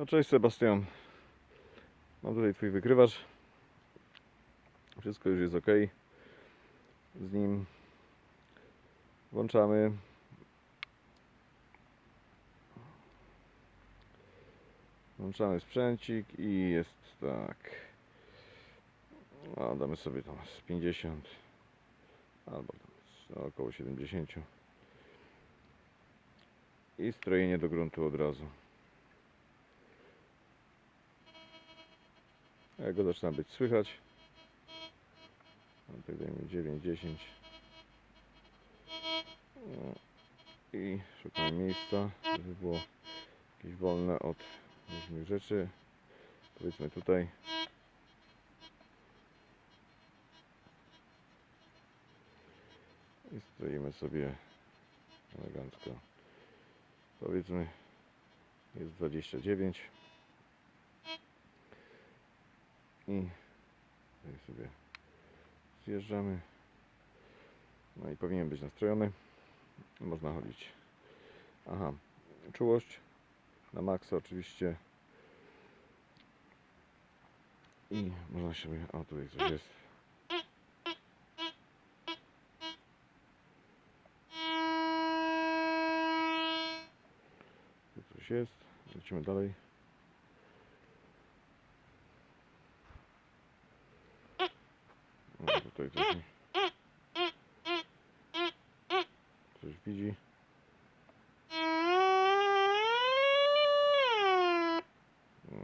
No cześć Sebastian. Mam tutaj twój wykrywacz. Wszystko już jest ok. Z nim włączamy. Włączamy sprzęcik i jest tak. No, damy sobie tam z 50 albo około 70 i strojenie do gruntu od razu. Go zaczyna być słychać. No, tak dajmy 9, 10. No, I szukamy miejsca, żeby było jakieś wolne od różnych rzeczy. Powiedzmy tutaj. I stoimy sobie elegancko. Powiedzmy jest 29. I tutaj sobie zjeżdżamy. No i powinien być nastrojony. Można chodzić. Aha, czułość na maksa oczywiście. I można sobie, o tutaj coś jest. Tu coś jest. Lecimy dalej. No, tutaj coś, coś widzi.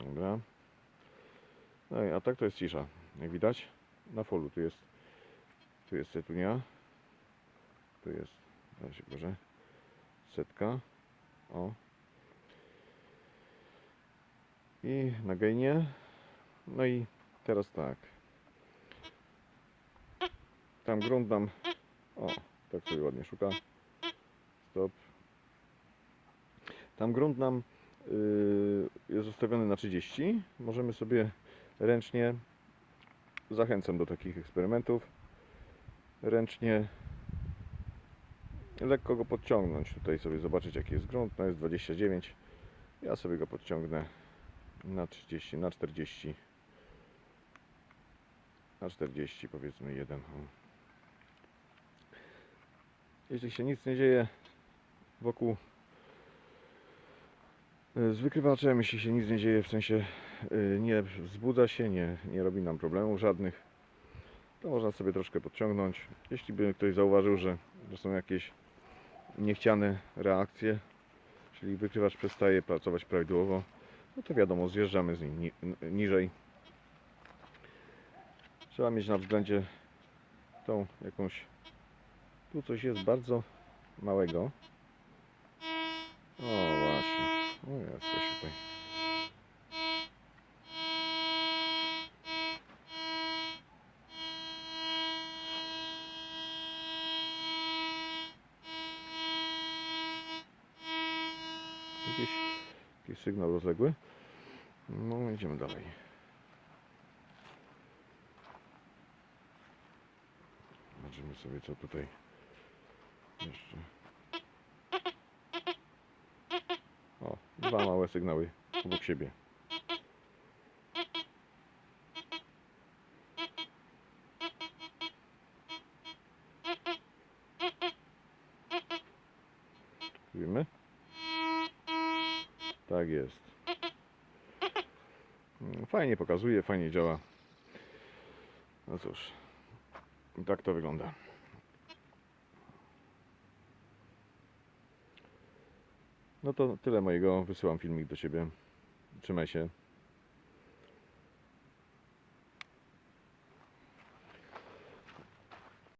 Dobra. No i a tak to jest cisza. Jak widać na folu tu jest tu jest setunia. Tu jest zaraz się pokażę. Setka. O. I na gainie. No i teraz tak. Tam grunt nam. O, tak sobie ładnie szuka. Stop. Tam grunt nam y, jest zostawiony na 30. Możemy sobie ręcznie, zachęcam do takich eksperymentów, ręcznie lekko go podciągnąć. Tutaj sobie zobaczyć jaki jest grunt. No jest 29. Ja sobie go podciągnę na 30, na 40. Na 40 powiedzmy 1. Jeśli się nic nie dzieje wokół e, z wykrywaczem, jeśli się nic nie dzieje, w sensie e, nie wzbudza się, nie, nie robi nam problemów żadnych, to można sobie troszkę podciągnąć. Jeśli by ktoś zauważył, że, są jakieś niechciane reakcje, czyli wykrywacz przestaje pracować prawidłowo, no to wiadomo, zjeżdżamy z nim ni niżej. Trzeba mieć na względzie tą jakąś. Tu coś jest bardzo małego. O właśnie. O jest coś tutaj. Jakiś, jakiś sygnał rozległy. No idziemy dalej. Zobaczymy sobie co tutaj jeszcze. O, dwa małe sygnały obok siebie. Wiemy? Tak jest. Mm, Fajnie pokazuje, fajnie działa. No cóż, tak to wygląda. No to tyle mojego. Wysyłam filmik do Ciebie. Trzymaj się.